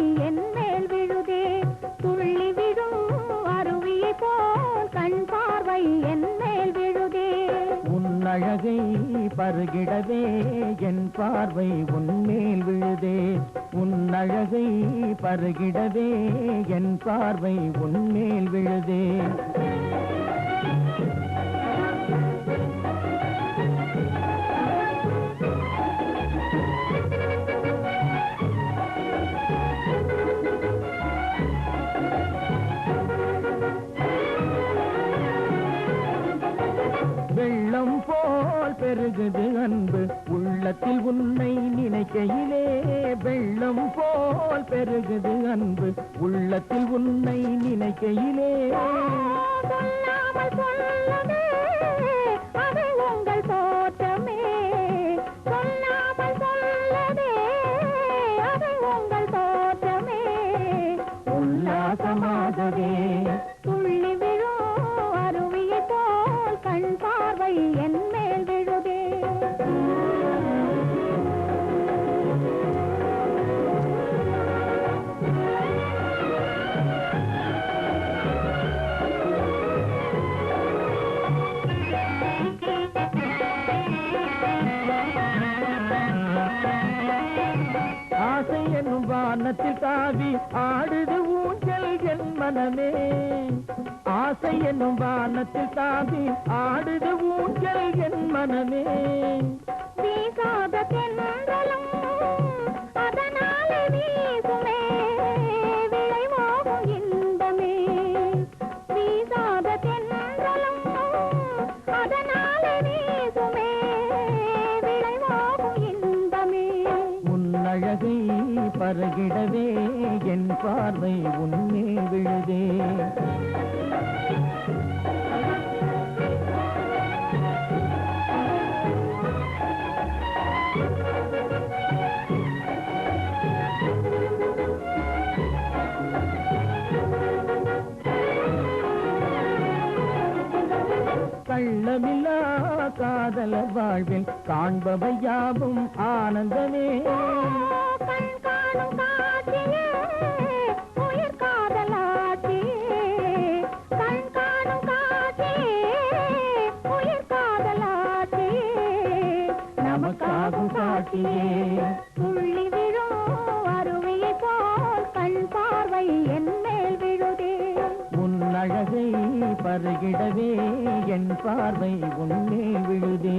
என் மேல் விழுதே. துள்ளி விடும் அருவியை போல் கண் பார்வை என் மேல் விழுதே. உன்னழகை பருகிடவே என் பார்வை உன்மேல் விழுதே. உன்னழகை பருகிடவே என் பார்வை உன்மேல் விழுதே. உள்ளத்தில் உன்னை நினைக்கையிலே வெள்ளம் போல் பெருகுது அன்பு. உள்ளத்தில் உன்னை நினைக்கையிலே சொல்லாமல் ஆசை என்னும் வானத்தில் தாவி ஆடுது ஊஞ்சல் என் மனமே. ஆசை என்னும் வானத்தில் தாவி ஆடுது ஊஞ்சல் என் மனமே. வீசாத தென்றலும் பருகிடவே என் பார்வை உன்னே விழுதே. கள்ளமில்லா காதலர் வாழ்வில் காண்பவை யாவும் ஆனந்தமே. காட்சியே துள்ளி விழும் அருவியை போல் கண் பார்வை என் மேல் விழுதே. உன் அழகை பருகிடவே என் பார்வை உன்னே விழுதே.